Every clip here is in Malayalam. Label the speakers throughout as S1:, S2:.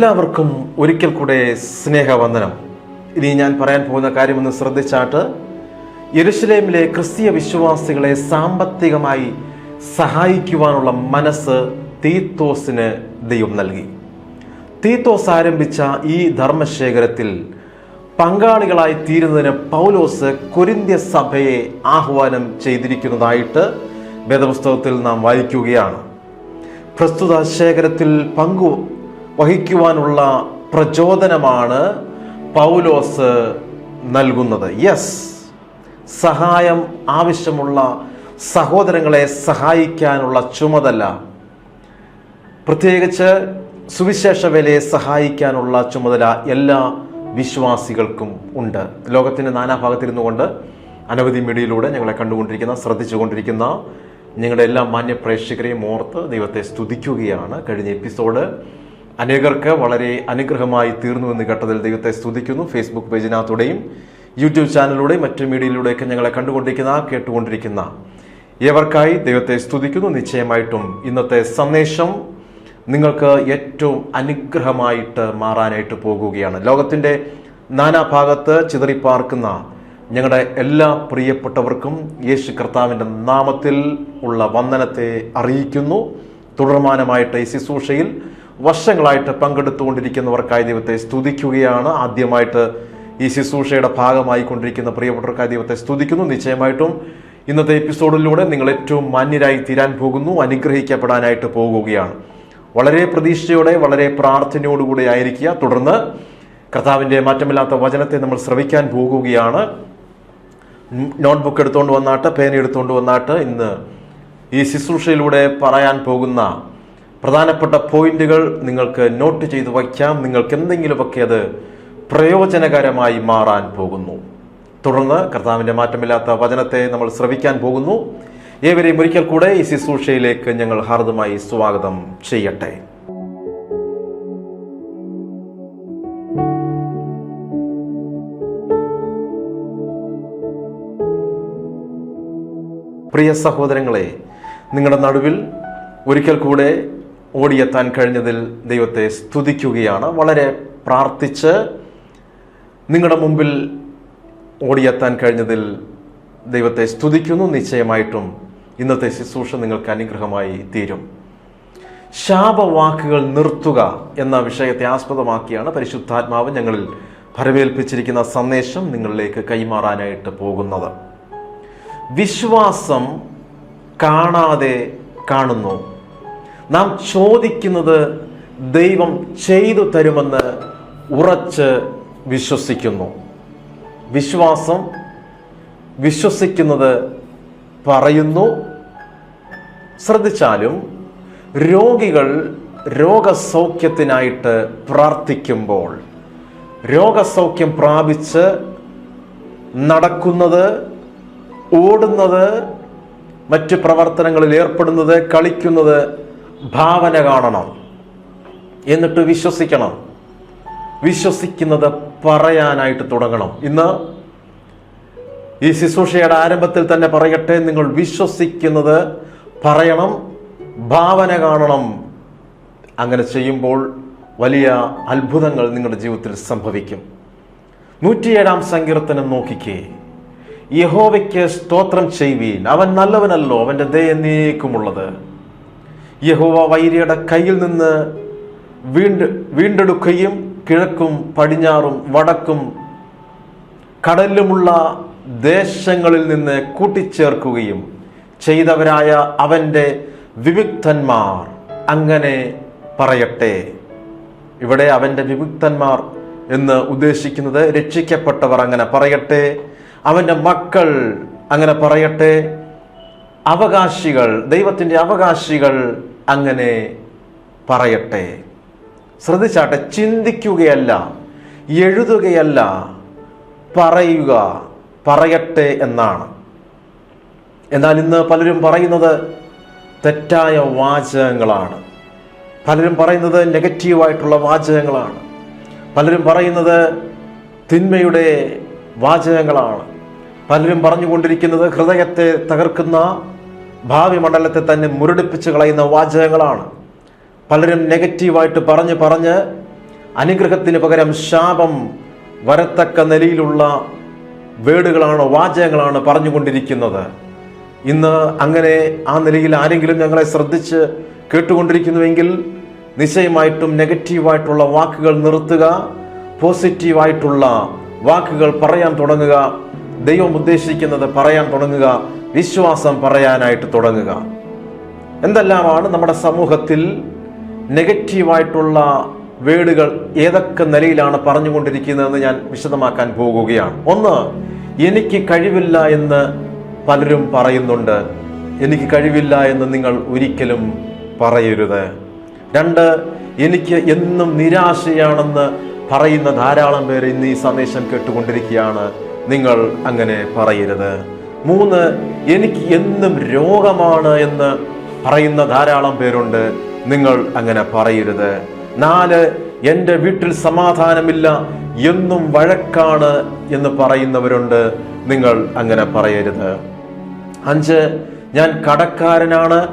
S1: എല്ലാവർക്കും ഒരിക്കൽ കൂടെ സ്നേഹവന്ദനം. ഇനി ഞാൻ പറയാൻ പോകുന്ന കാര്യമൊന്ന് ശ്രദ്ധിച്ചാട്ട് യരുഷലേമിലെ ക്രിസ്തീയ വിശ്വാസികളെ സാമ്പത്തികമായി സഹായിക്കുവാനുള്ള മനസ്സ് തീത്തോസിന് ദൈവം നൽകി. തീത്തോസ് ആരംഭിച്ച ഈ ധർമ്മശേഖരത്തിൽ പങ്കാളികളായി തീരുന്നതിന് പൗലോസ് കൊരിന്ത്യ സഭയെ ആഹ്വാനം ചെയ്തിരിക്കുന്നതായിട്ട് വേദപുസ്തകത്തിൽ നാം വായിക്കുകയാണ്. പ്രസ്തുത ശേഖരത്തിൽ പങ്കു വഹിക്കുവാനുള്ള പ്രചോദനമാണ് പൗലോസ് നൽകുന്നത്. യെസ് സഹായം ആവശ്യമുള്ള സഹോദരങ്ങളെ സഹായിക്കാനുള്ള ചുമതല. പ്രത്യേകിച്ച് സുവിശേഷ വേലയെ സഹായിക്കാനുള്ള ചുമതല എല്ലാ വിശ്വാസികൾക്കും ഉണ്ട്. ലോകത്തിന്റെ നാനാഭാഗത്തിരുന്നു കൊണ്ട് അനവധി മീഡിയയിലൂടെ ഞങ്ങളെ കണ്ടുകൊണ്ടിരിക്കുന്ന ശ്രദ്ധിച്ചുകൊണ്ടിരിക്കുന്ന ഞങ്ങളുടെ എല്ലാ മാന്യ പ്രേക്ഷകരെയും ഓർത്ത് ദൈവത്തെ സ്തുതിക്കുകയാണ്. കഴിഞ്ഞ എപ്പിസോഡ് അനേകർക്ക് വളരെ അനുഗ്രഹമായി തീർന്നു എന്ന് കേട്ടതിൽ ദൈവത്തെ സ്തുതിക്കുന്നു. ഫേസ്ബുക്ക് പേജിനകത്തൂടെയും യൂട്യൂബ് ചാനലിലൂടെയും മറ്റു മീഡിയയിലൂടെയൊക്കെ ഞങ്ങളെ കണ്ടുകൊണ്ടിരിക്കുന്ന കേട്ടുകൊണ്ടിരിക്കുന്ന ഏവർക്കായി ദൈവത്തെ സ്തുതിക്കുന്നു. നിശ്ചയമായിട്ടും ഇന്നത്തെ സന്ദേശം നിങ്ങൾക്ക് ഏറ്റവും അനുഗ്രഹമായിട്ട് മാറാനായിട്ട് പോകുകയാണ്. ലോകത്തിന്റെ നാനാഭാഗത്ത് ചിതറിപ്പാർക്കുന്ന ഞങ്ങളുടെ എല്ലാ പ്രിയപ്പെട്ടവർക്കും യേശു കർത്താവിന്റെ നാമത്തിൽ ഉള്ള വന്ദനത്തെ അറിയിക്കുന്നു. തുടർമാനമായിട്ട് ഈ ശുശ്രൂഷയിൽ വർഷങ്ങളായിട്ട് പങ്കെടുത്തുകൊണ്ടിരിക്കുന്നവർക്കായി ദൈവത്തെ സ്തുതിക്കുകയാണ്. ആദ്യമായിട്ട് ഈ ശുശ്രൂഷയുടെ ഭാഗമായി കൊണ്ടിരിക്കുന്ന പ്രിയപ്പെട്ടവർക്കായി ദൈവത്തെ സ്തുതിക്കുന്നു. നിശ്ചയമായിട്ടും ഇന്നത്തെ എപ്പിസോഡിലൂടെ നിങ്ങൾ ഏറ്റവും മാന്യരായി തീരാൻ പോകുന്നു അനുഗ്രഹിക്കപ്പെടാനായിട്ട് പോകുകയാണ്. വളരെ പ്രതീക്ഷയോടെ വളരെ പ്രാർത്ഥനയോടുകൂടി ആയിരിക്കുക. തുടർന്ന് കർത്താവിന്റെ മാറ്റമില്ലാത്ത വചനത്തെ നമ്മൾ ശ്രവിക്കാൻ പോകുകയാണ്. നോട്ട്ബുക്ക് എടുത്തുകൊണ്ട് വന്നാട്ട് പേന എടുത്തുകൊണ്ട് വന്നാട്ട് ഇന്ന് ഈ ശുശ്രൂഷയിലൂടെ പറയാൻ പോകുന്ന പ്രധാനപ്പെട്ട പോയിന്റുകൾ നിങ്ങൾക്ക് നോട്ട് ചെയ്ത് വയ്ക്കാം. നിങ്ങൾക്ക് എന്തെങ്കിലുമൊക്കെ അത് പ്രയോജനകരമായി മാറാൻ പോകുന്നു. തുടർന്ന് കർത്താവിന്റെ മാറ്റമില്ലാത്ത വചനത്തെ നമ്മൾ ശ്രവിക്കാൻ പോകുന്നു. ഏവരെയും ഒരിക്കൽ കൂടെ ഈ ശുശ്രൂഷയിലേക്ക് ഞങ്ങൾ ഹാർദമായി സ്വാഗതം ചെയ്യട്ടെ. പ്രിയ സഹോദരങ്ങളെ നിങ്ങളുടെ നടുവിൽ ഒരിക്കൽ കൂടെ ഓടിയെത്താൻ കഴിഞ്ഞതിൽ ദൈവത്തെ സ്തുതിക്കുകയാണ്. വളരെ പ്രാർത്ഥിച്ച് നിങ്ങളുടെ മുമ്പിൽ ഓടിയെത്താൻ കഴിഞ്ഞതിൽ ദൈവത്തെ സ്തുതിക്കുന്നു. നിശ്ചയമായിട്ടും ഇന്നത്തെ ശുശ്രൂഷ നിങ്ങൾക്ക് അനുഗ്രഹമായി തീരും. ശാപവാക്കുകൾ നിർത്തുക എന്ന വിഷയത്തെ ആസ്പദമാക്കിയാണ് പരിശുദ്ധാത്മാവ് ഞങ്ങളിൽ ഭരവേൽപ്പിച്ചിരിക്കുന്ന സന്ദേശം നിങ്ങളിലേക്ക് കൈമാറാനായിട്ട് പോകുന്നത്. വിശ്വാസം കാണാതെ കാണുന്നു. നാം ചോദിക്കുന്നത് ദൈവം ചെയ്തു തരുമെന്ന് ഉറച്ച് വിശ്വസിക്കുന്നു. വിശ്വാസം വിശ്വസിക്കുന്നത് പറയുന്നു. ശ്രദ്ധിച്ചാലും രോഗികൾ രോഗസൗഖ്യത്തിനായിട്ട് പ്രാർത്ഥിക്കുമ്പോൾ രോഗസൗഖ്യം പ്രാപിച്ച് നടക്കുന്നത് ഓടുന്നത് മറ്റ് പ്രവർത്തനങ്ങളിൽ ഏർപ്പെടുന്നത് കളിക്കുന്നത് ഭാവന കാണണം എന്നിട്ട് വിശ്വസിക്കണം. വിശ്വസിക്കുന്നത് പറയാനായിട്ട് തുടങ്ങണം. ഇന്ന് ഈ ശുശ്രൂഷയുടെ ആരംഭത്തിൽ തന്നെ പറയട്ടെ നിങ്ങൾ വിശ്വസിക്കുന്നത് പറയണം ഭാവന കാണണം. അങ്ങനെ ചെയ്യുമ്പോൾ വലിയ അത്ഭുതങ്ങൾ നിങ്ങളുടെ ജീവിതത്തിൽ സംഭവിക്കും. നൂറ്റിയേഴാം സങ്കീർത്തനം നോക്കിക്കേ. യഹോവയ്ക്ക് സ്തോത്രം ചെയ്യുവീൻ. അവൻ നല്ലവനല്ലോ അവന്റെ ദയനേക്കുമുള്ളത് യഹോവ വൈരിയുടെ കയ്യിൽ നിന്ന് വീണ്ട വീണ്ടെടുക്കുകയും കിഴക്കും പടിഞ്ഞാറും വടക്കും കടലിലുമുള്ള ദേശങ്ങളിൽ നിന്ന് കൂട്ടിച്ചേർക്കുകയും ചെയ്തവരായ അവന്റെ വിമുക്തന്മാർ അങ്ങനെ പറയട്ടെ. ഇവിടെ അവന്റെ വിമുക്തന്മാർ എന്ന് ഉദ്ദേശിക്കുന്നത് രക്ഷിക്കപ്പെട്ടവർ അങ്ങനെ പറയട്ടെ. അവന്റെ മക്കൾ അങ്ങനെ പറയട്ടെ. അവകാശികൾ ദൈവത്തിന്റെ അവകാശികൾ അങ്ങനെ പറയട്ടെ. ശ്രദ്ധിച്ചാട്ടെ ചിന്തിക്കുകയല്ല എഴുതുകയല്ല പറയുക പറയട്ടെ എന്നാണ്. എന്നാൽ ഇന്ന് പലരും പറയുന്നത് തെറ്റായ വാചകങ്ങളാണ്. പലരും പറയുന്നത് നെഗറ്റീവായിട്ടുള്ള വാചകങ്ങളാണ്. പലരും പറയുന്നത് തിന്മയുടെ വാചകങ്ങളാണ്. പലരും പറഞ്ഞുകൊണ്ടിരിക്കുന്നത് ഹൃദയത്തെ തകർക്കുന്ന ഭാവി മണ്ഡലത്തെ തന്നെ മുരടിപ്പിച്ച് കളയുന്ന വാചകങ്ങളാണ്. പലരും നെഗറ്റീവായിട്ട് പറഞ്ഞ് പറഞ്ഞ് അനുഗ്രഹത്തിന് പകരം ശാപം വരത്തക്ക നിലയിലുള്ള വേടുകളാണ് വാചകങ്ങളാണ് പറഞ്ഞുകൊണ്ടിരിക്കുന്നത്. ഇന്ന് അങ്ങനെ ആ നിലയിൽ ആരെങ്കിലും ഞങ്ങളെ ശ്രദ്ധിച്ച് കേട്ടുകൊണ്ടിരിക്കുന്നുവെങ്കിൽ നിശ്ചയമായിട്ടും നെഗറ്റീവായിട്ടുള്ള വാക്കുകൾ നിർത്തുക പോസിറ്റീവായിട്ടുള്ള വാക്കുകൾ പറയാൻ തുടങ്ങുക. ദൈവം ഉദ്ദേശിക്കുന്നത് പറയാൻ തുടങ്ങുക വിശ്വാസം പറയാനായിട്ട് തുടങ്ങുക. എന്തെല്ലാമാണ് നമ്മുടെ സമൂഹത്തിൽ നെഗറ്റീവായിട്ടുള്ള വേടുകൾ ഏതൊക്കെ നിലയിലാണ് പറഞ്ഞുകൊണ്ടിരിക്കുന്നതെന്ന് ഞാൻ വിശദമാക്കാൻ പോകുകയാണ്. ഒന്ന് എനിക്ക് കഴിവില്ല എന്ന് പലരും പറയുന്നുണ്ട്. എനിക്ക് കഴിവില്ല എന്ന് നിങ്ങൾ ഒരിക്കലും പറയരുത്. രണ്ട് എനിക്ക് എന്നും നിരാശയാണെന്ന് പറയുന്ന ധാരാളം പേര് ഇന്ന് ഈ സന്ദേശം കേട്ടുകൊണ്ടിരിക്കുകയാണ്. നിങ്ങൾ അങ്ങനെ പറയരുത്. മൂന്ന് എനിക്ക് എന്നും രോഗമാണ് എന്ന് പറയുന്ന ധാരാളം പേരുണ്ട്. നിങ്ങൾ അങ്ങനെ പറയരുത്. നാല് എന്റെ വീട്ടിൽ സമാധാനമില്ല എന്നും വഴക്കാണ് എന്ന് പറയുന്നവരുണ്ട്. നിങ്ങൾ അങ്ങനെ പറയരുത്. അഞ്ച് ഞാൻ കടക്കാരനാണ്.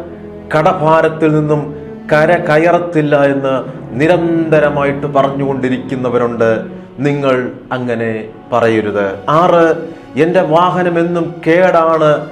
S1: കടഭാരത്തിൽ നിന്നും കര കയറത്തില്ല എന്ന് നിരന്തരമായിട്ട് പറഞ്ഞുകൊണ്ടിരിക്കുന്നവരുണ്ട്. നിങ്ങൾ അങ്ങനെ പറയരുത്. ആറ് എന്റെ വാഹനം എന്നും കേടാണ്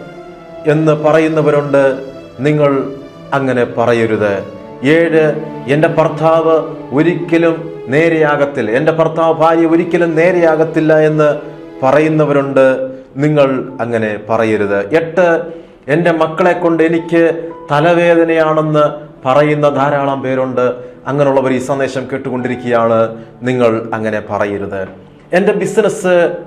S1: എന്ന് പറയുന്നവരുണ്ട്. നിങ്ങൾ അങ്ങനെ പറയരുത്. ഏഴ് എന്റെ ഭർത്താവ് ഒരിക്കലും നേരെയാകത്തില്ല. എന്റെ ഭർത്താവ് ഭാര്യ ഒരിക്കലും നേരെയാകത്തില്ല എന്ന് പറയുന്നവരുണ്ട്. നിങ്ങൾ അങ്ങനെ പറയരുത്. എട്ട് എന്റെ മക്കളെ കൊണ്ട് എനിക്ക് തലവേദനയാണെന്ന് പറയുന്ന ധാരാളം പേരുണ്ട്. അങ്ങനെയുള്ളവർ ഈ സന്ദേശം കേട്ടുകൊണ്ടിരിക്കുകയാണ്. നിങ്ങൾ അങ്ങനെ പറയരുത്. എന്റെ ബിസിനസ്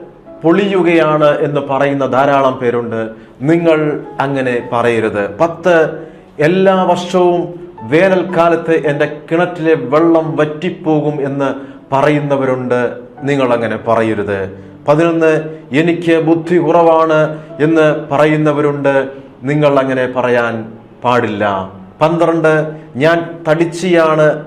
S1: പൊളിയുകയാണ് എന്ന് പറയുന്ന ധാരാളം പേരുണ്ട്. നിങ്ങൾ അങ്ങനെ പറയരുത്. പത്ത് എല്ലാ വർഷവും വേനൽക്കാലത്ത് എന്റെ കിണറ്റിലെ വെള്ളം വറ്റിപ്പോകും എന്ന് പറയുന്നവരുണ്ട്. നിങ്ങൾ അങ്ങനെ പറയരുത്. പതിനൊന്ന് എനിക്ക് ബുദ്ധി കുറവാണ് എന്ന് പറയുന്നവരുണ്ട്. നിങ്ങൾ അങ്ങനെ പറയാൻ പാടില്ല. പന്ത്രണ്ട് ഞാൻ തടിച്ചിയാണ്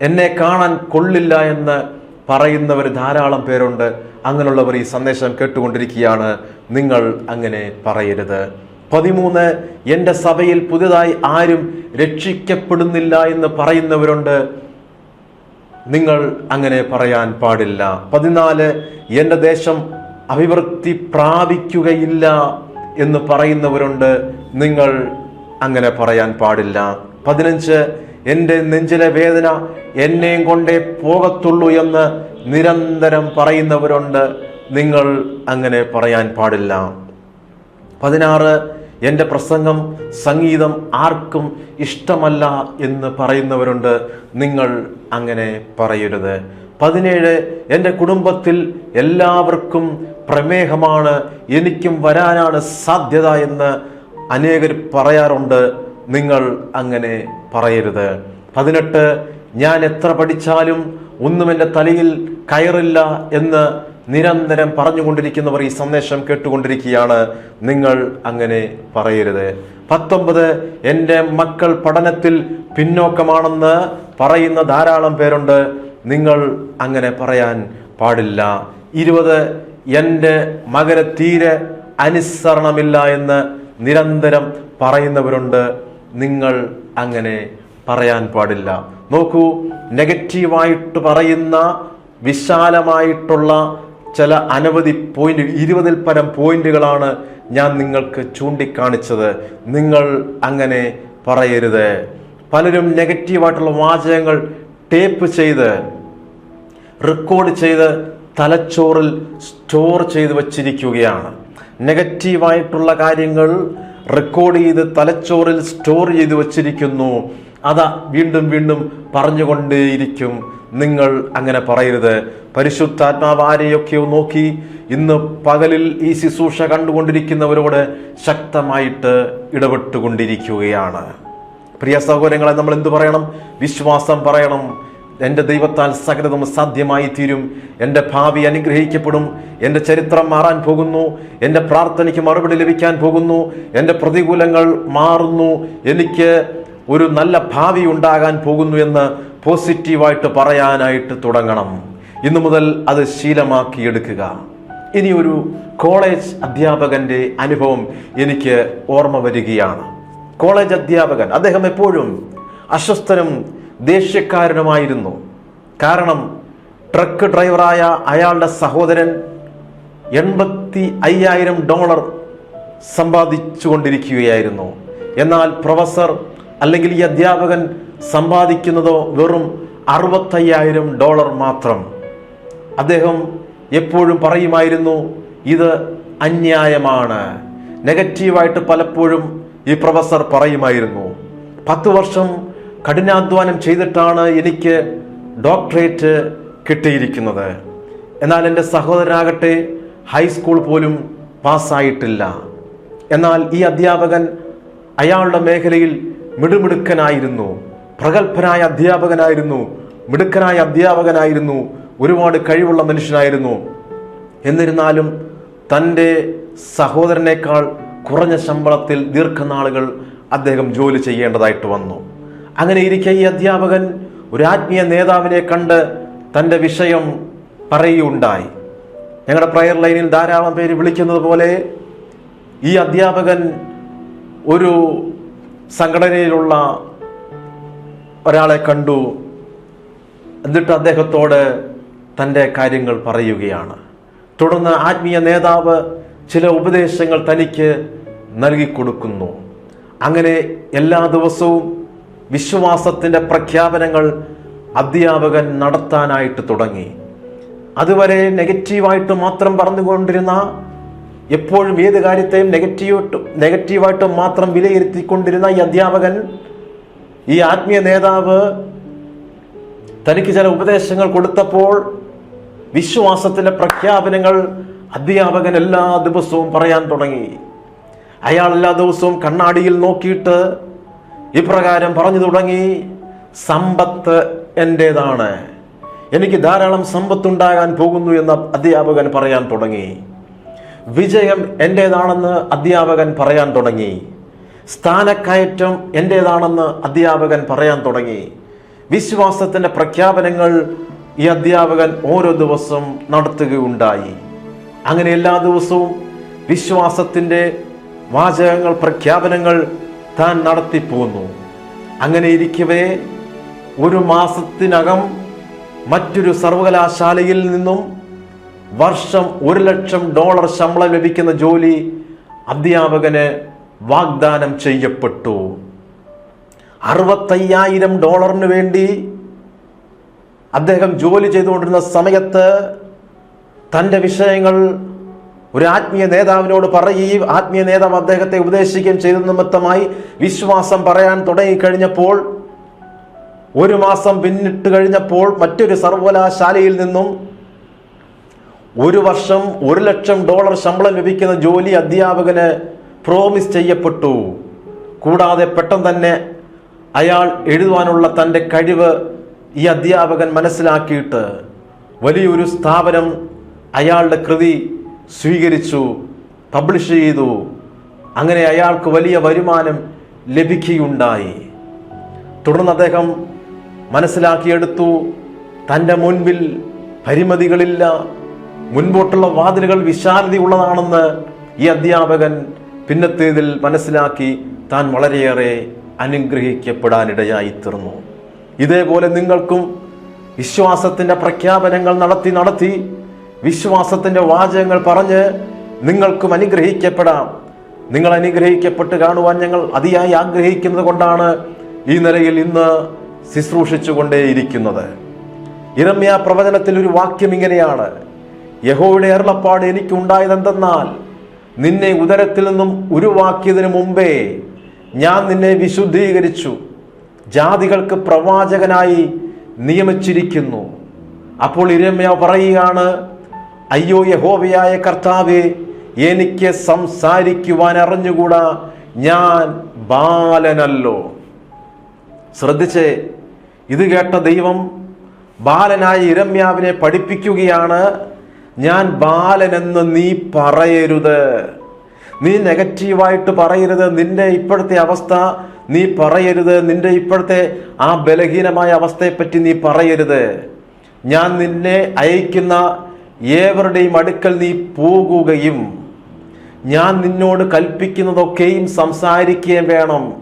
S1: എന്നെ കാണാൻ കൊള്ളില്ല എന്ന് പറയുന്നവർ ധാരാളം പേരുണ്ട്. അങ്ങനെയുള്ളവർ ഈ സന്ദേശം കേട്ടുകൊണ്ടിരിക്കുകയാണ്. നിങ്ങൾ അങ്ങനെ പറയരുത്. പതിമൂന്ന് എന്റെ സഭയിൽ പുതിയതായി ആരും രക്ഷിക്കപ്പെടുന്നില്ല എന്ന് പറയുന്നവരുണ്ട്. നിങ്ങൾ അങ്ങനെ പറയാൻ പാടില്ല. പതിനാല് എന്റെ ദേശം അഭിവൃദ്ധി പ്രാപിക്കുകയില്ല എന്ന് പറയുന്നവരുണ്ട്. നിങ്ങൾ അങ്ങനെ പറയാൻ പാടില്ല. പതിനഞ്ച് എന്റെ നെഞ്ചിലെ വേദന എന്നെയും കൊണ്ടേ പോകത്തുള്ളൂ എന്ന് നിരന്തരം പറയുന്നവരുണ്ട്. നിങ്ങൾ അങ്ങനെ പറയാൻ പാടില്ല. പതിനാറ് എന്റെ പ്രസംഗം സംഗീതം ആർക്കും ഇഷ്ടമല്ല എന്ന് പറയുന്നവരുണ്ട്. നിങ്ങൾ അങ്ങനെ പറയരുത്. പതിനേഴ് എന്റെ കുടുംബത്തിൽ എല്ലാവർക്കും പ്രമേഹമാണ് എനിക്കും വരാനാണ് സാധ്യത എന്ന് അനേകർ പറയാറുണ്ട് നിങ്ങൾ അങ്ങനെ പറയരുത്. പതിനെട്ട് ഞാൻ എത്ര പഠിച്ചാലും ഒന്നും എന്റെ തലയിൽ കയറില്ല എന്ന് നിരന്തരം പറഞ്ഞുകൊണ്ടിരിക്കുന്നവർ ഈ സന്ദേശം കേട്ടുകൊണ്ടിരിക്കുകയാണ് നിങ്ങൾ അങ്ങനെ പറയരുത്. പത്തൊമ്പത് എന്റെ മക്കൾ പഠനത്തിൽ പിന്നോക്കമാണെന്ന് പറയുന്ന ധാരാളം പേരുണ്ട്. നിങ്ങൾ അങ്ങനെ പറയാൻ പാടില്ല. ഇരുപത് എന്റെ മകന് തീരെ അനുസരണമില്ല എന്ന് നിരന്തരം പറയുന്നവരുണ്ട് നിങ്ങൾ അങ്ങനെ പറയാൻ പാടില്ല. നോക്കൂ നെഗറ്റീവായിട്ട് പറയുന്ന വിശാലമായിട്ടുള്ള ചില അനവധി പോയിന്റ് ഇരുപതിൽ പരം പോയിന്റുകളാണ് ഞാൻ നിങ്ങൾക്ക് ചൂണ്ടിക്കാണിച്ചത്. നിങ്ങൾ അങ്ങനെ പറയരുത്. പലരും നെഗറ്റീവായിട്ടുള്ള വാചകങ്ങൾ ടേപ്പ് ചെയ്ത് റെക്കോർഡ് ചെയ്ത് തലച്ചോറിൽ സ്റ്റോർ ചെയ്ത് വച്ചിരിക്കുകയാണ്. നെഗറ്റീവായിട്ടുള്ള കാര്യങ്ങൾ റെക്കോർഡ് ചെയ്ത് തലച്ചോറിൽ സ്റ്റോർ ചെയ്ത് വച്ചിരിക്കുന്നു. അതാ വീണ്ടും വീണ്ടും പറഞ്ഞുകൊണ്ടേയിരിക്കും. നിങ്ങൾ അങ്ങനെ പറയരുത്. പരിശുദ്ധാത്മാവ് ആരെയൊക്കെയോ നോക്കി ഇന്ന് പകലിൽ ഈ ശുശ്രൂഷ കണ്ടുകൊണ്ടിരിക്കുന്നവരോട് ശക്തമായിട്ട് ഇടപെട്ടുകൊണ്ടിരിക്കുകയാണ്. പ്രിയ സഹോദരങ്ങളെ നമ്മൾ എന്തു പറയണം? വിശ്വാസം പറയണം. എന്റെ ദൈവത്താൽ സകലതും സാധ്യമായി തീരും എന്റെ ഭാവി അനുഗ്രഹിക്കപ്പെടും. എന്റെ ചരിത്രം മാറാൻ പോകുന്നു. എന്റെ പ്രാർത്ഥനയ്ക്ക് മറുപടി ലഭിക്കാൻ പോകുന്നു. എന്റെ പ്രതികൂലങ്ങൾ മാറുന്നു. എനിക്ക് ഒരു നല്ല ഭാവി ഉണ്ടാകാൻ പോകുന്നു എന്ന് പോസിറ്റീവായിട്ട് പറയാനായിട്ട് തുടങ്ങണം. ഇന്നു മുതൽ അത് ശീലമാക്കിയെടുക്കുക ഇനി ഒരു കോളേജ് അധ്യാപകന്റെ അനുഭവം എനിക്ക് ഓർമ്മ വരികയാണ്. കോളേജ് അധ്യാപകൻ അദ്ദേഹം എപ്പോഴും അസ്വസ്ഥനും ദേഷ്യക്കാരനുമായിരുന്നു. കാരണം ട്രക്ക് ഡ്രൈവറായ അയാളുടെ സഹോദരൻ എൺപത്തി അയ്യായിരം ഡോളർ സമ്പാദിച്ചു കൊണ്ടിരിക്കുകയായിരുന്നു എന്നാൽ പ്രൊഫസർ അല്ലെങ്കിൽ ഈ അധ്യാപകൻ സമ്പാദിക്കുന്നതോ വെറും അറുപത്തയ്യായിരം ഡോളർ മാത്രം. അദ്ദേഹം എപ്പോഴും പറയുമായിരുന്നു ഇത് അന്യായമാണ്. നെഗറ്റീവായിട്ട് പലപ്പോഴും ഈ പ്രൊഫസർ പറയുമായിരുന്നു. പത്ത് വർഷം കഠിനാധ്വാനം ചെയ്തിട്ടാണ് എനിക്ക് ഡോക്ടറേറ്റ് കിട്ടിയിരിക്കുന്നത്. എന്നാൽ എന്റെ സഹോദരനാകട്ടെ ഹൈസ്കൂൾ പോലും പാസ്സായിട്ടില്ല. എന്നാൽ ഈ അധ്യാപകൻ അയാളുടെ മേഖലയിൽ മിടുമിടുക്കനായിരുന്നു. പ്രഗത്ഭനായ അധ്യാപകനായിരുന്നു. മിടുക്കനായ അധ്യാപകനായിരുന്നു. ഒരുപാട് കഴിവുള്ള മനുഷ്യനായിരുന്നു. എന്നിരുന്നാലും തന്റെ സഹോദരനേക്കാൾ കുറഞ്ഞ ശമ്പളത്തിൽ ദീർഘനാളുകൾ അദ്ദേഹം ജോലി ചെയ്യേണ്ടതായിട്ട് വന്നു. അങ്ങനെ ഇരിക്കെ ഈ അധ്യാപകൻ ഒരു ആത്മീയ നേതാവിനെ കണ്ട് തന്റെ വിഷയം പറയുകയുണ്ടായി. ഞങ്ങളുടെ പ്രയർ ലൈനിൽ ധാരാളം പേര് വിളിക്കുന്നത് പോലെ ഈ അധ്യാപകൻ ഒരു സംഘടനയിലുള്ള ഒരാളെ കണ്ടു. എന്നിട്ട് അദ്ദേഹത്തോട് തന്റെ കാര്യങ്ങൾ പറയുകയാണ്. തുടർന്ന് ആത്മീയ നേതാവ് ചില ഉപദേശങ്ങൾ തനിക്ക് നൽകിക്കൊടുക്കുന്നു അങ്ങനെ എല്ലാ ദിവസവും വിശ്വാസത്തിന്റെ പ്രഖ്യാപനങ്ങൾ അധ്യാപകൻ നടത്താനായിട്ട് തുടങ്ങി. അതുവരെ നെഗറ്റീവായിട്ട് മാത്രം പറഞ്ഞുകൊണ്ടിരുന്ന എപ്പോഴും ഏത് കാര്യത്തെയും നെഗറ്റീവായിട്ട് നെഗറ്റീവായിട്ട് മാത്രം വിലയിരുത്തിക്കൊണ്ടിരുന്ന ഈ അധ്യാപകൻ ഈ ആത്മീയ നേതാവ് തനിക്ക് ചില ഉപദേശങ്ങൾ കൊടുത്തപ്പോൾ വിശ്വാസത്തിന്റെ പ്രഖ്യാപനങ്ങൾ അധ്യാപകൻ എല്ലാ ദിവസവും പറയാൻ തുടങ്ങി. അയാൾ എല്ലാ ദിവസവും കണ്ണാടിയിൽ നോക്കിയിട്ട് ഇപ്രകാരം പറഞ്ഞു തുടങ്ങി. സമ്പത്ത് എന്റേതാണ് എനിക്ക് ധാരാളം സമ്പത്തുണ്ടാകാൻ പോകുന്നു എന്ന് അധ്യാപകൻ പറയാൻ തുടങ്ങി. വിജയം എന്റേതാണെന്ന് അധ്യാപകൻ പറയാൻ തുടങ്ങി. സ്ഥാനക്കയറ്റം എന്റേതാണെന്ന് അധ്യാപകൻ പറയാൻ തുടങ്ങി. വിശ്വാസത്തിന്റെ പ്രഖ്യാപനങ്ങൾ ഈ അധ്യാപകൻ ഓരോ ദിവസം നടത്തുകയുണ്ടായി. അങ്ങനെ എല്ലാ ദിവസവും വിശ്വാസത്തിന്റെ വാചകങ്ങൾ പ്രഖ്യാപനങ്ങൾ താൻ നടത്തിപ്പോന്നു. അങ്ങനെ ഇരിക്കവേ ഒരു മാസത്തിനകം മറ്റൊരു സർവകലാശാലയിൽ നിന്നും വർഷം ഒരു ലക്ഷം ഡോളർ ശമ്പളം ലഭിക്കുന്ന ജോലി അധ്യാപകന് വാഗ്ദാനം ചെയ്യപ്പെട്ടു. അറുപത്തയ്യായിരം ഡോളറിന് വേണ്ടി അദ്ദേഹം ജോലി ചെയ്തുകൊണ്ടിരുന്ന സമയത്ത് തന്റെ വിഷയങ്ങൾ ഒരു ആത്മീയ നേതാവിനോട് പറയുകയും ആത്മീയ നേതാവ് അദ്ദേഹത്തെ ഉപദേശിക്കുകയും ചെയ്ത നിമിത്തമായി വിശ്വാസം പറയാൻ തുടങ്ങിക്കഴിഞ്ഞപ്പോൾ ഒരു മാസം പിന്നിട്ട് കഴിഞ്ഞപ്പോൾ മറ്റൊരു സർവകലാശാലയിൽ നിന്നും ഒരു വർഷം ഒരു ലക്ഷം ഡോളർ ശമ്പളം ലഭിക്കുന്ന ജോലി അധ്യാപകന് പ്രോമിസ് ചെയ്യപ്പെട്ടു. കൂടാതെ പെട്ടെന്ന് തന്നെ അയാൾ എഴുതുവാനുള്ള തന്റെ കഴിവ് ഈ അധ്യാപകൻ മനസ്സിലാക്കിയിട്ട് വലിയൊരു സ്ഥാപനം അയാളുടെ കൃതി സ്വീകരിച്ചു പബ്ലിഷ് ചെയ്തു. അങ്ങനെ അയാൾക്ക് വലിയ വരുമാനം ലഭിക്കുകയുണ്ടായി. തുടർന്ന് അദ്ദേഹം മനസ്സിലാക്കിയെടുത്തു തന്റെ മുൻപിൽ പരിമിതികളില്ല മുൻപോട്ടുള്ള വാതിലുകൾ വിശാലതയുള്ളതാണെന്ന് ഈ അധ്യാപകൻ പിന്നത്തേതിൽ മനസ്സിലാക്കി താൻ വളരെയേറെ അനുഗ്രഹിക്കപ്പെടാനിടയായി തീർന്നു ഇതേപോലെ നിങ്ങൾക്കും വിശ്വാസത്തിന്റെ പ്രഖ്യാപനങ്ങൾ നടത്തി നടത്തി വിശ്വാസത്തിന്റെ വാചകങ്ങൾ പറഞ്ഞ് നിങ്ങൾക്കും അനുഗ്രഹിക്കപ്പെടാം. നിങ്ങൾ അനുഗ്രഹിക്കപ്പെട്ട് കാണുവാൻ ഞങ്ങൾ അതിയായി ആഗ്രഹിക്കുന്നത് കൊണ്ടാണ് ഈ നിലയിൽ ഇന്ന് ശുശ്രൂഷിച്ചു കൊണ്ടേയിരിക്കുന്നത് ഇരമ്യ പ്രവചനത്തിൽ ഒരു വാക്യം ഇങ്ങനെയാണ്. യഹോയുടെ അരുളപ്പാട് എനിക്കുണ്ടായതെന്തെന്നാൽ നിന്നെ ഉദരത്തിൽ നിന്നും ഉരുവാക്കിയതിനു മുമ്പേ ഞാൻ നിന്നെ വിശുദ്ധീകരിച്ചു. ജാതികൾക്ക് പ്രവാചകനായി നിയമിച്ചിരിക്കുന്നു. അപ്പോൾ ഇരമ്യ പറയുകയാണ് അയ്യോ യഹോവയായ കർത്താവെ എനിക്ക് സംസാരിക്കുവാൻ അറിഞ്ഞുകൂടാ? ഞാൻ ബാലനല്ലോ. ശ്രദ്ധിച്ചേ ഇത് കേട്ട ദൈവം ബാലനായ ഇരമ്യാവിനെ പഠിപ്പിക്കുകയാണ് ഞാൻ ബാലനെന്ന് നീ പറയരുത്. നീ നെഗറ്റീവായിട്ട് പറയരുത്. നിന്റെ ഇപ്പോഴത്തെ അവസ്ഥ നീ പറയരുത്. നിന്റെ ഇപ്പോഴത്തെ ആ ബലഹീനമായ അവസ്ഥയെപ്പറ്റി നീ പറയരുത്. ഞാൻ നിന്നെ അയക്കുന്ന ഏവരുടെയും അടുക്കൽ നീ പോകുകയും ഞാൻ നിന്നോട് കൽപ്പിക്കുന്നതൊക്കെയും സംസാരിക്കുകയും വേണം.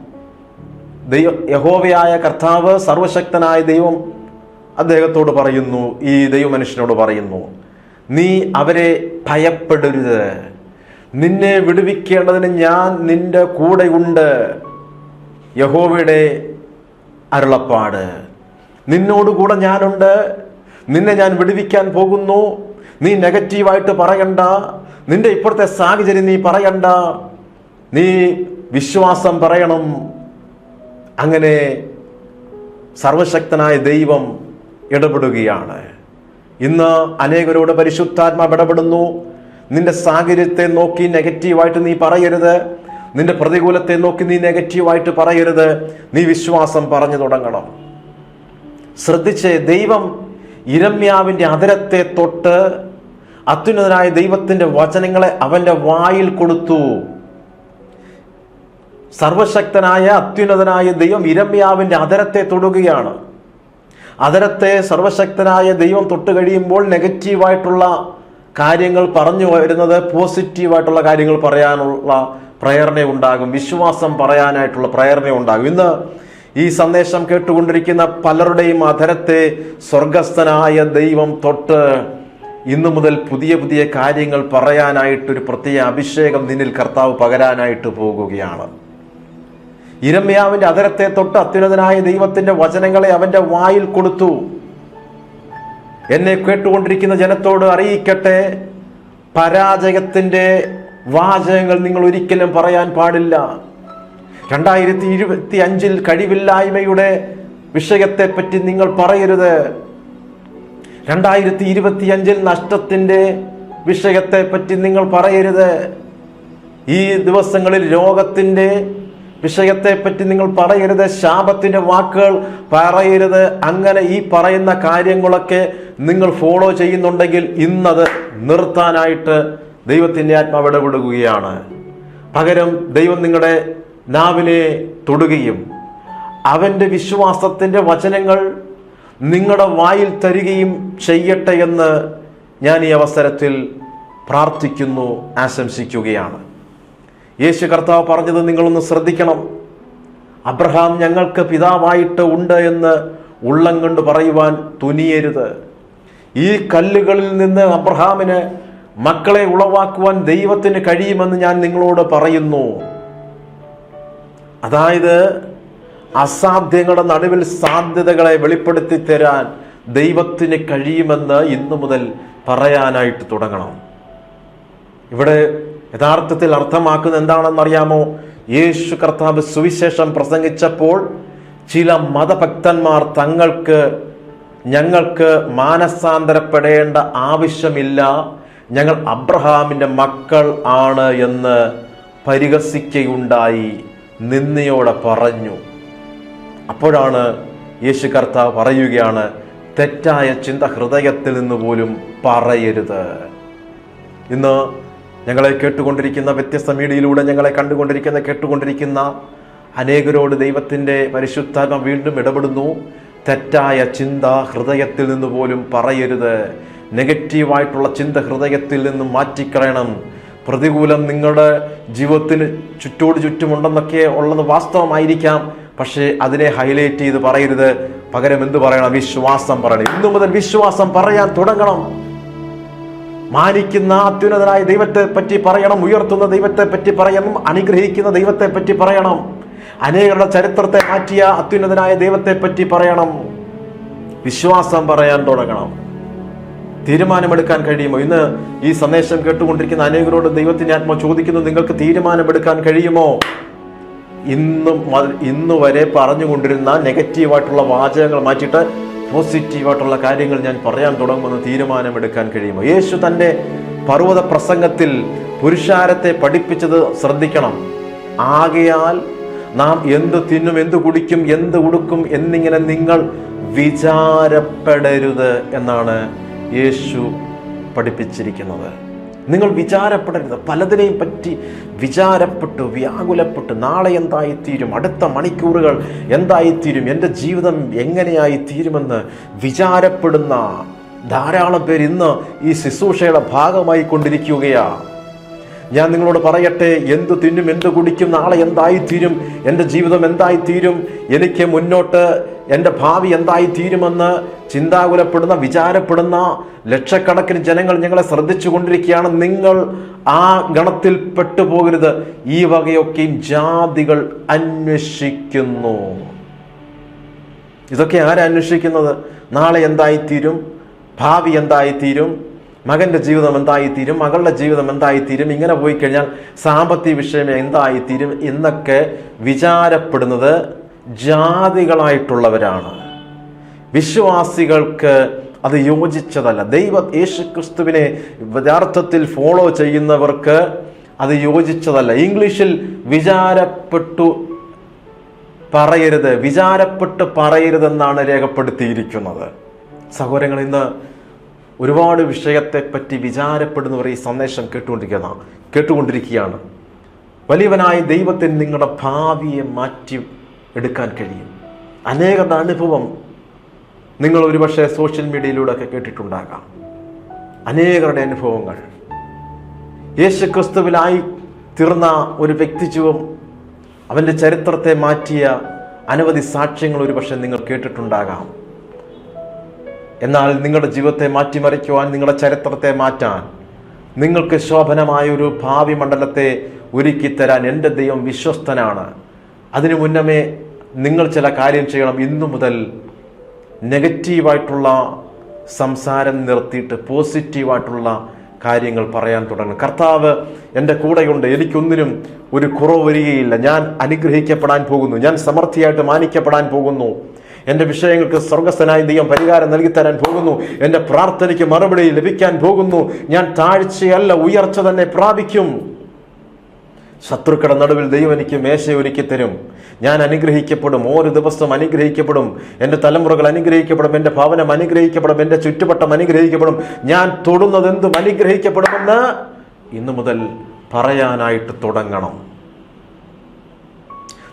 S1: ദൈവ യഹോവയായ കർത്താവ് സർവശക്തനായ ദൈവം അദ്ദേഹത്തോട് പറയുന്നു ഈ ദൈവമനുഷ്യനോട് പറയുന്നു നീ അവരെ ഭയപ്പെടരുത്. നിന്നെ വിടുവിക്കേണ്ടതിന് ഞാൻ നിന്റെ കൂടെയുണ്ട് യഹോവയുടെ അരുളപ്പാട്. നിന്നോടുകൂടെ ഞാനുണ്ട്. നിന്നെ ഞാൻ വിടുവിക്കാൻ പോകുന്നു. നീ നെഗറ്റീവായിട്ട് പറയണ്ട. നിന്റെ ഇപ്പോഴത്തെ സാഹചര്യം നീ പറയണ്ട. നീ വിശ്വാസം പറയണം. അങ്ങനെ സർവശക്തനായ ദൈവം ഇടപെടുകയാണ്. ഇന്ന് അനേകരോട് പരിശുദ്ധാത്മാവ് ഇടപെടുന്നു. നിന്റെ സാഹചര്യത്തെ നോക്കി നെഗറ്റീവായിട്ട് നീ പറയരുത്. നിന്റെ പ്രതികൂലത്തെ നോക്കി നീ നെഗറ്റീവായിട്ട് പറയരുത്. നീ വിശ്വാസം പറഞ്ഞു തുടങ്ങണം. ശ്രദ്ധിച്ച് ദൈവം ഇരമ്യാവിന്റെ അതിരത്തെ തൊട്ട് അത്യുന്നതനായ ദൈവത്തിന്റെ വചനങ്ങളെ അവന്റെ വായിൽ കൊടുത്തു. സർവശക്തനായ അത്യുന്നതനായ ദൈവം ഇരമ്യാവിന്റെ അതരത്തെ തൊടുകയാണ്. അതരത്തെ സർവശക്തനായ ദൈവം തൊട്ട് കഴിയുമ്പോൾ നെഗറ്റീവായിട്ടുള്ള കാര്യങ്ങൾ പറഞ്ഞു വരുന്നത് പോസിറ്റീവായിട്ടുള്ള കാര്യങ്ങൾ പറയാനുള്ള പ്രേരണ ഉണ്ടാകും വിശ്വാസം പറയാനായിട്ടുള്ള പ്രേരണ ഉണ്ടാകും ഇന്ന് ഈ സന്ദേശം കേട്ടുകൊണ്ടിരിക്കുന്ന പലരുടെയും അധരത്തെ സ്വർഗസ്ഥനായ ദൈവം തൊട്ട് ഇന്നു മുതൽ പുതിയ പുതിയ കാര്യങ്ങൾ പറയാനായിട്ടൊരു പ്രത്യേക അഭിഷേകം നിന്നിൽ കർത്താവ് പകരാനായിട്ട് പോകുകയാണ്. ഇരമ്യാവിന്റെ അതരത്തെ തൊട്ട് അത്യുന്നതനായ ദൈവത്തിന്റെ വചനങ്ങളെ അവന്റെ വായിൽ കൊടുത്തു. എന്നെ കേട്ടുകൊണ്ടിരിക്കുന്ന ജനത്തോട് അറിയിക്കട്ടെ. പരാജയത്തിന്റെ വാചകങ്ങൾ നിങ്ങൾ ഒരിക്കലും പറയാൻ പാടില്ല. രണ്ടായിരത്തി ഇരുപത്തി അഞ്ചിൽ കഴിവില്ലായ്മയുടെ വിഷയത്തെപ്പറ്റി നിങ്ങൾ പറയരുത്. രണ്ടായിരത്തി നഷ്ടത്തിന്റെ വിഷയത്തെപ്പറ്റി നിങ്ങൾ പറയരുത്. ഈ ദിവസങ്ങളിൽ രോഗത്തിന്റെ വിഷയത്തെ വിഷയത്തെപ്പറ്റി നിങ്ങൾ പറയരുത്. ശാപത്തിന്റെ വാക്കുകൾ പറയരുത്. അങ്ങനെ ഈ പറയുന്ന കാര്യങ്ങളൊക്കെ നിങ്ങൾ ഫോളോ ചെയ്യുന്നുണ്ടെങ്കിൽ ഇന്നത് നിർത്താനായിട്ട് ദൈവത്തിന്റെ ആത്മാവ് ഇടപെടുകയാണ്. പകരം ദൈവം നിങ്ങളുടെ നാവിനെ തൊടുകയും അവന്റെ വിശ്വാസത്തിന്റെ വചനങ്ങൾ നിങ്ങളുടെ വായിൽ തരികയും ചെയ്യട്ടെ എന്ന് ഞാൻ ഈ അവസരത്തിൽ പ്രാർത്ഥിക്കുന്നു ആശംസിക്കുകയാണ്. യേശു കർത്താവ് പറഞ്ഞത് നിങ്ങളൊന്ന് ശ്രദ്ധിക്കണം. അബ്രഹാം ഞങ്ങൾക്ക് പിതാവായിട്ട് ഉണ്ട് എന്ന് ഉള്ളം കൊണ്ട് പറയുവാൻ തുനിയരുത്. ഈ കല്ലുകളിൽ നിന്ന് അബ്രഹാമിന് മക്കളെ ഉളവാക്കുവാൻ ദൈവത്തിന് കഴിയുമെന്ന് ഞാൻ നിങ്ങളോട് പറയുന്നു. അതായത് അസാധ്യങ്ങളുടെ നടുവിൽ സാധ്യതകളെ വെളിപ്പെടുത്തി തരാൻ ദൈവത്തിന് കഴിയുമെന്ന് ഇന്നു മുതൽ പറയാനായിട്ട് തുടങ്ങണം. ഇവിടെ യഥാർത്ഥത്തിൽ അർത്ഥമാക്കുന്നത് എന്താണെന്നറിയാമോ? യേശു കർത്താവ് സുവിശേഷം പ്രസംഗിച്ചപ്പോൾ ചില മതഭക്തന്മാർ തങ്ങൾക്ക് ഞങ്ങൾക്ക് മാനസാന്തരപ്പെടേണ്ട ആവശ്യമില്ല. ഞങ്ങൾ അബ്രഹാമിന്റെ മക്കൾ ആണ് എന്ന് പരിഹസിക്കുകയുണ്ടായി. നിന്നയോടെ പറഞ്ഞു. അപ്പോഴാണ് യേശു കർത്താവ് പറയുകയാണ് തെറ്റായ ചിന്ത ഹൃദയത്തിൽ നിന്ന് പോലും പറയരുത്. ഇന്ന് ഞങ്ങളെ കേട്ടുകൊണ്ടിരിക്കുന്ന വ്യത്യസ്ത മീഡിയയിലൂടെ ഞങ്ങളെ കണ്ടുകൊണ്ടിരിക്കുന്ന കേട്ടുകൊണ്ടിരിക്കുന്ന അനേകരോട് ദൈവത്തിന്റെ പരിശുദ്ധാത്മ വീണ്ടും ഇടപെടുന്നു. തെറ്റായ ചിന്ത ഹൃദയത്തിൽ നിന്ന് പോലും പറയരുത്. നെഗറ്റീവായിട്ടുള്ള ചിന്ത ഹൃദയത്തിൽ നിന്ന് മാറ്റിക്കളയണം. പ്രതികൂലം നിങ്ങളുടെ ജീവിതത്തിന് ചുറ്റോട് ചുറ്റുമുണ്ടെന്നൊക്കെ ഉള്ളത് വാസ്തവമായിരിക്കാം. പക്ഷേ അതിനെ ഹൈലൈറ്റ് ചെയ്ത് പറയരുത്. പകരം എന്ത് പറയണം? വിശ്വാസം പറയണം. ഇന്നു മുതൽ വിശ്വാസം പറയാൻ തുടങ്ങണം. മാനിക്കുന്ന അത്യുന്നതനായ ദൈവത്തെ പറ്റി പറയണം. ഉയർത്തുന്ന ദൈവത്തെ പറ്റി പറയണം. അനുഗ്രഹിക്കുന്ന ദൈവത്തെ പറ്റി പറയണം. അനേകരുടെ ചരിത്രത്തെ മാറ്റിയ അത്യുന്നതനായ ദൈവത്തെ പറ്റി പറയണം. വിശ്വാസം പറയാൻ തുടങ്ങണം. തീരുമാനമെടുക്കാൻ കഴിയുമോ? ഇന്ന് ഈ സന്ദേശം കേട്ടുകൊണ്ടിരിക്കുന്ന അനേകരോട് ദൈവത്തിന്റെ ആത്മ ചോദിക്കുന്നു നിങ്ങൾക്ക് തീരുമാനമെടുക്കാൻ കഴിയുമോ? ഇന്നും ഇന്ന് വരെ പറഞ്ഞുകൊണ്ടിരുന്ന നെഗറ്റീവായിട്ടുള്ള വാചകങ്ങൾ മാറ്റിയിട്ട് പോസിറ്റീവായിട്ടുള്ള കാര്യങ്ങൾ ഞാൻ പറയാൻ തുടങ്ങുമെന്ന് തീരുമാനമെടുക്കാൻ കഴിയുമോ? യേശു തന്റെ പർവത പ്രസംഗത്തിൽ പുരുഷാരത്തെ പഠിപ്പിച്ചത് ശ്രദ്ധിക്കണം. ആകയാൽ നാം എന്ത് തിന്നും എന്ത് കുടിക്കും എന്ത് ഉടുക്കും എന്നിങ്ങനെ നിങ്ങൾ വിചാരപ്പെടരുത് എന്നാണ് യേശു പഠിപ്പിച്ചിരിക്കുന്നത്. നിങ്ങൾ വിചാരപ്പെടരുത്. പലതിനെയും പറ്റി വിചാരപ്പെട്ട് വ്യാകുലപ്പെട്ട് നാളെ എന്തായിത്തീരും? അടുത്ത മണിക്കൂറുകൾ എന്തായിത്തീരും? എന്റെ ജീവിതം എങ്ങനെയായി തീരുമെന്ന് വിചാരപ്പെടുന്ന ധാരാളം പേർ ഇന്ന് ഈ ശുശ്രൂഷയുടെ ഭാഗമായി കൊണ്ടിരിക്കുകയാണ്. ഞാൻ നിങ്ങളോട് പറയട്ടെ എന്ത് തിന്നും എന്ത് കുടിക്കും നാളെ എന്തായിത്തീരും എന്റെ ജീവിതം എന്തായിത്തീരും എനിക്ക് മുന്നോട്ട് എന്റെ ഭാവി എന്തായി തീരുമെന്ന് ചിന്താകുലപ്പെടുന്ന വിചാരപ്പെടുന്ന ലക്ഷക്കണക്കിന് ജനങ്ങൾ ഞങ്ങളെ ശ്രദ്ധിച്ചു കൊണ്ടിരിക്കുകയാണ് നിങ്ങൾ ആ ഗണത്തിൽ പെട്ടുപോകരുത്. ഈ വകയൊക്കെയും ജാതികൾ അന്വേഷിക്കുന്നു. ഇതൊക്കെ ആരന്വേഷിക്കുന്നത് നാളെ എന്തായിത്തീരും? ഭാവി എന്തായിത്തീരും? മകന്റെ ജീവിതം എന്തായി എന്തായിത്തീരും? മകളുടെ ജീവിതം എന്തായി എന്തായിത്തീരും? ഇങ്ങനെ പോയി കഴിഞ്ഞാൽ സാമ്പത്തിക വിഷയം എന്തായിത്തീരും എന്നൊക്കെ വിചാരപ്പെടുന്നത് ജാതികളായിട്ടുള്ളവരാണ്. വിശ്വാസികൾക്ക് അത് യോജിച്ചതല്ല. ദൈവ യേശു ക്രിസ്തുവിനെ യഥാർത്ഥത്തിൽ ഫോളോ ചെയ്യുന്നവർക്ക് അത് യോജിച്ചതല്ല. ഇംഗ്ലീഷിൽ വിചാരപ്പെട്ടു പറയരുത്. വിചാരപ്പെട്ട് പറയരുതെന്നാണ് രേഖപ്പെടുത്തിയിരിക്കുന്നത്. സഹോദരങ്ങൾ ഇന്ന് ഒരുപാട് വിഷയത്തെപ്പറ്റി വിചാരപ്പെടുന്നവർ ഈ സന്ദേശം കേട്ടുകൊണ്ടിരിക്കുന്ന കേട്ടുകൊണ്ടിരിക്കുകയാണ്. വലിയവനായ ദൈവത്തിന് നിങ്ങളുടെ ഭാവിയെ മാറ്റി എടുക്കാൻ കഴിയും. അനേകം അനുഭവം നിങ്ങൾ ഒരുപക്ഷെ സോഷ്യൽ മീഡിയയിലൂടെ ഒക്കെ കേട്ടിട്ടുണ്ടാകാം. അനേകരുടെ അനുഭവങ്ങൾ. യേശു ക്രിസ്തുവിലായി തീർന്ന ഒരു വ്യക്തിജീവം അവന്റെ ചരിത്രത്തെ മാറ്റിയ അനവധി സാക്ഷ്യങ്ങൾ ഒരുപക്ഷെ നിങ്ങൾ കേട്ടിട്ടുണ്ടാകാം. എന്നാൽ നിങ്ങളുടെ ജീവിതത്തെ മാറ്റിമറിക്കുവാൻ നിങ്ങളുടെ ചരിത്രത്തെ മാറ്റാൻ നിങ്ങൾക്ക് ശോഭനമായ ഒരു ഭാവി മണ്ഡലത്തെ ഒരുക്കി തരാൻ എന്റെ ദൈവം വിശ്വസ്തനാണ്. അതിനു മുന്നമേ നിങ്ങൾ ചില കാര്യം ചെയ്യണം. ഇന്നു മുതൽ നെഗറ്റീവായിട്ടുള്ള സംസാരം നിർത്തിയിട്ട് പോസിറ്റീവായിട്ടുള്ള കാര്യങ്ങൾ പറയാൻ തുടങ്ങും കർത്താവ് എന്റെ കൂടെയുണ്ട്. എനിക്കൊന്നിനും ഒരു കുറവ് വരികയില്ല. ഞാൻ അനുഗ്രഹിക്കപ്പെടാൻ പോകുന്നു. ഞാൻ സമൃദ്ധിയായിട്ട് മാനിക്കപ്പെടാൻ പോകുന്നു. എന്റെ വിഷയങ്ങൾക്ക് സ്വർഗസ്ഥനായ ദൈവം പരിഹാരം നൽകി തരാൻ പോകുന്നു. എന്റെ പ്രാർത്ഥനയ്ക്ക് മറുപടി ലഭിക്കാൻ പോകുന്നു. ഞാൻ താഴ്ചയല്ല ഉയർച്ച തന്നെ പ്രാപിക്കും. ശത്രുക്കളുടെ നടുവിൽ ദൈവം എനിക്ക് മേശ ഒരുക്കി തരും. ഞാൻ അനുഗ്രഹിക്കപ്പെടും ഓരോ ദിവസവും അനുഗ്രഹിക്കപ്പെടും. എന്റെ തലമുറകൾ അനുഗ്രഹിക്കപ്പെടും എന്റെ ഭവനം അനുഗ്രഹിക്കപ്പെടും എന്റെ ചുറ്റുവട്ടം അനുഗ്രഹിക്കപ്പെടും. ഞാൻ തൊടുന്നതെന്തും അനുഗ്രഹിക്കപ്പെടുമെന്ന് ഇന്നു മുതൽ പറയാനായിട്ട് തുടങ്ങണം.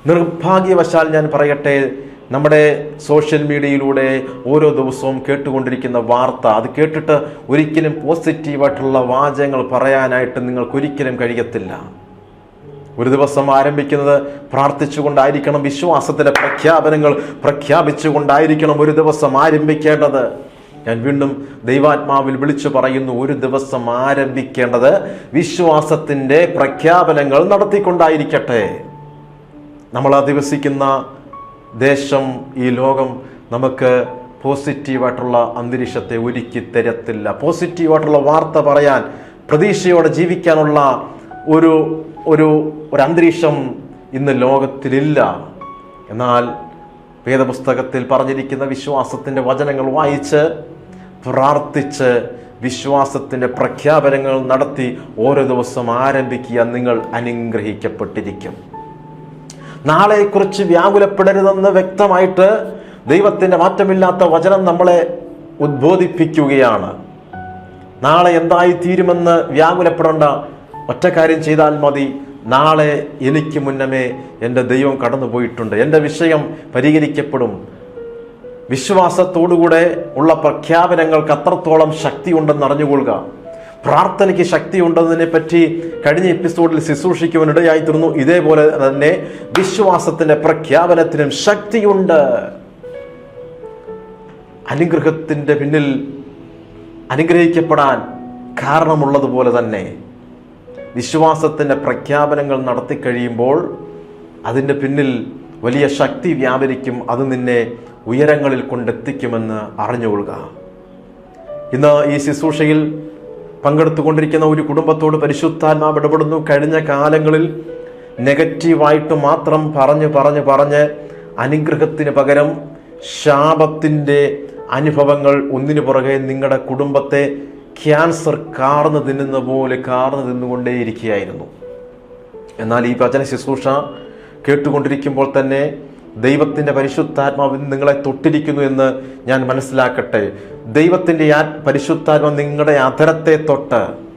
S1: നിർഭാഗ്യവശാൽ ഞാൻ പറയട്ടെ നമ്മുടെ സോഷ്യൽ മീഡിയയിലൂടെ ഓരോ ദിവസവും കേട്ടുകൊണ്ടിരിക്കുന്ന വാർത്ത അത് കേട്ടിട്ട് ഒരിക്കലും പോസിറ്റീവായിട്ടുള്ള വാചകങ്ങൾ പറയാനായിട്ട് നിങ്ങൾക്ക് ഒരിക്കലും കഴിയത്തില്ല. ഒരു ദിവസം ആരംഭിക്കുന്നത് പ്രാർത്ഥിച്ചുകൊണ്ടായിരിക്കണം വിശ്വാസത്തിലെ പ്രഖ്യാപനങ്ങൾ പ്രഖ്യാപിച്ചുകൊണ്ടായിരിക്കണം ഒരു ദിവസം ആരംഭിക്കേണ്ടത്. ഞാൻ വീണ്ടും ദൈവാത്മാവിൽ വിളിച്ചു പറയുന്നു ഒരു ദിവസം ആരംഭിക്കേണ്ടത് വിശ്വാസത്തിന്റെ പ്രഖ്യാപനങ്ങൾ നടത്തിക്കൊണ്ടായിരിക്കട്ടെ. നമ്മൾ അധിവസിക്കുന്ന ദേശം ഈ ലോകം നമുക്ക് പോസിറ്റീവായിട്ടുള്ള അന്തരീക്ഷത്തെ ഒരുക്കി തരത്തില്ല. പോസിറ്റീവായിട്ടുള്ള വാർത്ത പറയാൻ പ്രതീക്ഷയോടെ ജീവിക്കാനുള്ള ഒരു ഒരു ഒരു അന്തരീക്ഷം ഇന്ന് ലോകത്തിലില്ല. എന്നാൽ വേദപുസ്തകത്തിൽ പറഞ്ഞിരിക്കുന്ന വിശ്വാസത്തിന്റെ വചനങ്ങൾ വായിച്ച് പ്രാർത്ഥിച്ച് വിശ്വാസത്തിന്റെ പ്രഖ്യാപനങ്ങൾ നടത്തി ഓരോ ദിവസം ആരംഭിക്കുക നിങ്ങൾ അനുഗ്രഹിക്കപ്പെട്ടിരിക്കും. നാളെക്കുറിച്ച് വ്യാകുലപ്പെടരുതെന്ന് വ്യക്തമായിട്ട് ദൈവത്തിന്റെ മാറ്റമില്ലാത്ത വചനം നമ്മളെ ഉദ്ബോധിപ്പിക്കുകയാണ്. നാളെ എന്തായി തീരുമെന്ന് വ്യാകുലപ്പെടേണ്ട ഒറ്റ കാര്യം ചെയ്താൽ മതി. നാളെ എനിക്ക് മുന്നമേ എന്റെ ദൈവം കടന്നുപോയിട്ടുണ്ട്. എന്റെ വിഷയം പരിഹരിക്കപ്പെടും. വിശ്വാസത്തോടുകൂടെ ഉള്ള പ്രഖ്യാപനങ്ങൾക്ക് അത്രത്തോളം ശക്തിയുണ്ടെന്ന് അറിഞ്ഞുകൊള്ളുക. പ്രാർത്ഥനയ്ക്ക് ശക്തി ഉണ്ടെന്നതിനെ പറ്റി കഴിഞ്ഞ എപ്പിസോഡിൽ ശുശ്രൂഷിക്കുവാനിടയായി തീർന്നു ഇതേപോലെ തന്നെ വിശ്വാസത്തിന്റെ പ്രഖ്യാപനത്തിനും ശക്തിയുണ്ട്. അനുഗ്രഹത്തിന്റെ പിന്നിൽ അനുഗ്രഹിക്കപ്പെടാൻ കാരണമുള്ളതുപോലെ തന്നെ വിശ്വാസത്തിന്റെ പ്രഖ്യാപനങ്ങൾ നടത്തി കഴിയുമ്പോൾ അതിന്റെ പിന്നിൽ വലിയ ശക്തി വ്യാപരിക്കും. അത് നിന്നെ ഉയരങ്ങളിൽ കൊണ്ടെത്തിക്കുമെന്ന് അറിഞ്ഞുകൊള്ളുക. ഇന്ന് ഈ ശുശ്രൂഷയിൽ പങ്കെടുത്തുകൊണ്ടിരിക്കുന്ന ഒരു കുടുംബത്തോട് പരിശുദ്ധാത്മാവ് ഇടപെടുന്നു. കഴിഞ്ഞ കാലങ്ങളിൽ നെഗറ്റീവായിട്ട് മാത്രം പറഞ്ഞ് പറഞ്ഞ് പറഞ്ഞ് അനുഗ്രഹത്തിന് പകരം ശാപത്തിന്റെ അനുഭവങ്ങൾ ഒന്നിനു പുറകെ നിങ്ങളുടെ കുടുംബത്തെ ക്യാൻസർ കാർന്നു തിന്നുന്ന പോലെ കാർന്നു തിന്നുകൊണ്ടേയിരിക്കുകയായിരുന്നു. എന്നാൽ ഈ വചന ശുശ്രൂഷ കേട്ടുകൊണ്ടിരിക്കുമ്പോൾ തന്നെ ദൈവത്തിന്റെ പരിശുദ്ധാത്മാവ് നിങ്ങളെ തൊട്ടിരിക്കുന്നു എന്ന് ഞാൻ മനസ്സിലാക്കട്ടെ. ദൈവത്തിന്റെ ആ പരിശുദ്ധാത്മ നിങ്ങളുടെ അധരത്തെ തൊട്ട്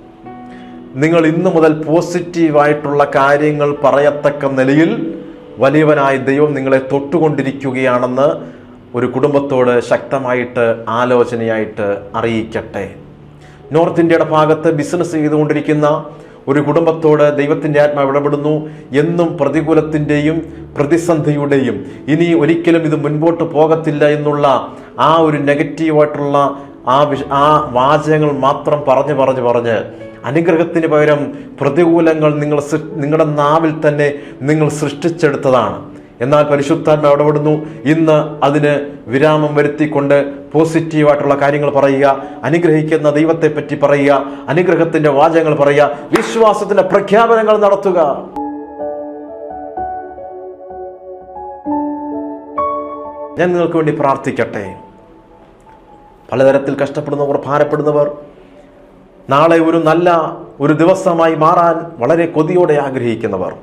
S1: നിങ്ങൾ ഇന്നു മുതൽ പോസിറ്റീവായിട്ടുള്ള കാര്യങ്ങൾ പറയത്തക്ക നിലയിൽ വലിയവനായ ദൈവം നിങ്ങളെ തൊട്ടുകൊണ്ടിരിക്കുകയാണെന്ന് ഒരു കുടുംബത്തോട് ശക്തമായിട്ട് ആലോചനയായിട്ട് അറിയിക്കട്ടെ. നോർത്ത് ഇന്ത്യയുടെ ഭാഗത്ത് ബിസിനസ് ചെയ്തുകൊണ്ടിരിക്കുന്ന ഒരു കുടുംബത്തോട് ദൈവത്തിന്റെ ആത്മാവ് ഇടപെടുന്നു എന്നും പ്രതികൂലത്തിന്റെയും പ്രതിസന്ധിയുടെയും. ഇനി ഒരിക്കലും ഇത് മുൻപോട്ട് പോകത്തില്ല എന്നുള്ള ആ ഒരു നെഗറ്റീവായിട്ടുള്ള ആ വിഷ ആ വാചകങ്ങൾ മാത്രം പറഞ്ഞ് പറഞ്ഞ് പറഞ്ഞ് അനുഗ്രഹത്തിന് പകരം പ്രതികൂലങ്ങൾ നിങ്ങൾ നിങ്ങളുടെ നാവിൽ തന്നെ നിങ്ങൾ സൃഷ്ടിച്ചെടുത്തതാണ്. എന്നാൽ പരിശുദ്ധാത്മ ഇടപെടുന്നു. ഇന്ന് അതിന് വിരാമം വരുത്തിക്കൊണ്ട് പോസിറ്റീവായിട്ടുള്ള കാര്യങ്ങൾ പറയുക അനുഗ്രഹിക്കുന്ന ദൈവത്തെ പറ്റി പറയുക അനുഗ്രഹത്തിന്റെ വാചകങ്ങൾ പറയുക വിശ്വാസത്തിന്റെ പ്രഖ്യാപനങ്ങൾ നടത്തുക. ഞാൻ നിങ്ങൾക്ക് വേണ്ടി പ്രാർത്ഥിക്കട്ടെ. പലതരത്തിൽ കഷ്ടപ്പെടുന്നവർ ഭാരപ്പെടുന്നവർ നാളെ ഒരു നല്ല ഒരു ദിവസമായി മാറാൻ വളരെ കൊതിയോടെ ആഗ്രഹിക്കുന്നവർ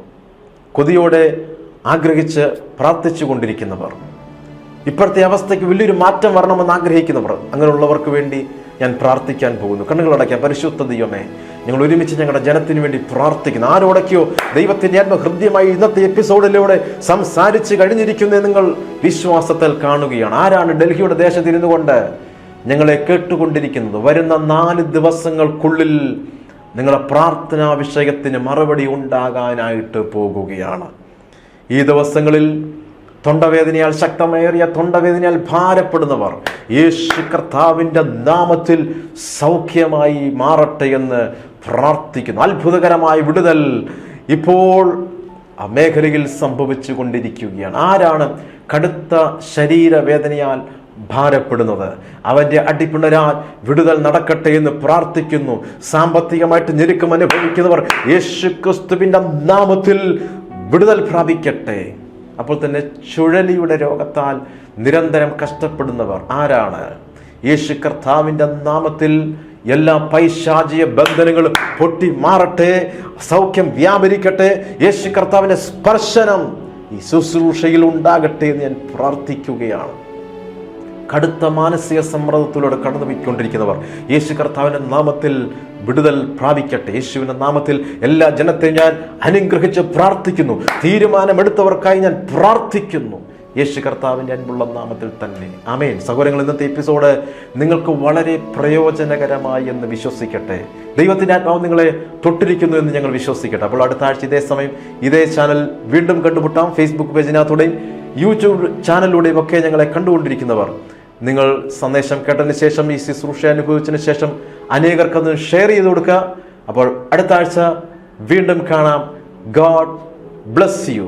S1: കൊതിയോടെ ആഗ്രഹിച്ച് പ്രാർത്ഥിച്ചു കൊണ്ടിരിക്കുന്നവർ. ഇപ്പോഴത്തെ അവസ്ഥയ്ക്ക് വലിയൊരു മാറ്റം വരണമെന്ന് ആഗ്രഹിക്കുന്നവർ അങ്ങനെയുള്ളവർക്ക് വേണ്ടി ഞാൻ പ്രാർത്ഥിക്കാൻ പോകുന്നു. കണ്ണുകളടയ്ക്കാൻ പരിശുദ്ധ ദൈവമേ ഞങ്ങൾ ഒരുമിച്ച് ഞങ്ങളുടെ ജനത്തിന് വേണ്ടി പ്രാർത്ഥിക്കുന്നു. ആരോടൊക്കെയോ ദൈവത്തിന്റെ ആത്മ ഹൃദ്യമായി ഇന്നത്തെ എപ്പിസോഡിലൂടെ സംസാരിച്ച് കഴിഞ്ഞിരിക്കുന്നത് നിങ്ങൾ വിശ്വാസത്തിൽ കാണുകയാണ്. ആരാണ് ഡൽഹിയുടെ ദേശത്തിരുന്നു കൊണ്ട് ഞങ്ങളെ കേട്ടുകൊണ്ടിരിക്കുന്നത്? വരുന്ന നാല് ദിവസങ്ങൾക്കുള്ളിൽ നിങ്ങളുടെ പ്രാർത്ഥനാ വിഷയത്തിന് മറുപടി ഉണ്ടാകാനായിട്ട് പോകുകയാണ്. ഈ ദിവസങ്ങളിൽ തൊണ്ടവേദനയാൽ ശക്തമേറിയ തൊണ്ടവേദനയാൽ ഭാരപ്പെടുന്നവർ യേശു കർത്താവിന്റെ നാമത്തിൽ സൗഖ്യമായി മാറട്ടെ എന്ന് പ്രാർത്ഥിക്കുന്നു. അത്ഭുതകരമായ വിടുതൽ ഇപ്പോൾ ആ മേഖലയിൽ സംഭവിച്ചു കൊണ്ടിരിക്കുകയാണ്. ആരാണ് കടുത്ത ശരീരവേദനയാൽ ഭാരപ്പെടുന്നത്? അവന്റെ അടിപ്പിണരാൻ വിടുതൽ നടക്കട്ടെ എന്ന് പ്രാർത്ഥിക്കുന്നു. സാമ്പത്തികമായിട്ട് ഞെരുക്കം അനുഭവിക്കുന്നവർ യേശു ക്രിസ്തുവിന്റെ നാമത്തിൽ വിടുതൽ പ്രാപിക്കട്ടെ. അപ്പോൾ തന്നെ ചുഴലിയുടെ രോഗത്താൽ നിരന്തരം കഷ്ടപ്പെടുന്നവർ ആരാണ്? യേശു കർത്താവിന്റെ നാമത്തിൽ എല്ലാ പൈശാചിയ ബന്ധനങ്ങളും പൊട്ടി മാറട്ടെ സൗഖ്യം വ്യാപരിക്കട്ടെ. യേശു കർത്താവിന്റെ സ്പർശനം ഈ ശുശ്രൂഷയിൽ ഉണ്ടാകട്ടെ എന്ന് ഞാൻ പ്രാർത്ഥിക്കുകയാണ്. കടുത്ത മാനസിക സമ്മർദ്ദത്തിലൂടെ കടന്നു പോയിക്കൊണ്ടിരിക്കുന്നവർ യേശു കർത്താവിന്റെ നാമത്തിൽ വിടുതൽ പ്രാപിക്കട്ടെ യേശുവിന്റെ നാമത്തിൽ എല്ലാ ജനത്തെയും ഞാൻ അനുഗ്രഹിച്ച് പ്രാർത്ഥിക്കുന്നു. തീരുമാനമെടുത്തവർക്കായി ഞാൻ പ്രാർത്ഥിക്കുന്നു. യേശു കർത്താവിന്റെ അൻപുള്ള നാമത്തിൽ തന്നെ. അമേൻ സഹോദരങ്ങൾ ഇന്നത്തെ എപ്പിസോഡ് നിങ്ങൾക്ക് വളരെ പ്രയോജനകരമായി എന്ന് വിശ്വസിക്കട്ടെ. ദൈവത്തിന്റെ ആത്മാവ് നിങ്ങളെ തൊട്ടിരിക്കുന്നു എന്ന് ഞങ്ങൾ വിശ്വസിക്കട്ടെ. അപ്പോൾ അടുത്ത ആഴ്ച ഇതേ സമയം ഇതേ ചാനൽ വീണ്ടും കണ്ടുമുട്ടാം. ഫേസ്ബുക്ക് പേജിനകത്തൂടെയും യൂട്യൂബ് ചാനലിലൂടെയും ഒക്കെ ഞങ്ങളെ കണ്ടുകൊണ്ടിരിക്കുന്നവർ. നിങ്ങൾ സന്ദേശം കേട്ടതിന് ശേഷം ഈ ശുശ്രൂഷ അനുഭവിച്ചതിന് ശേഷം അനേകർക്കത് ഷെയർ ചെയ്ത് കൊടുക്കുക. അപ്പോൾ അടുത്ത ആഴ്ച വീണ്ടും കാണാം. God bless you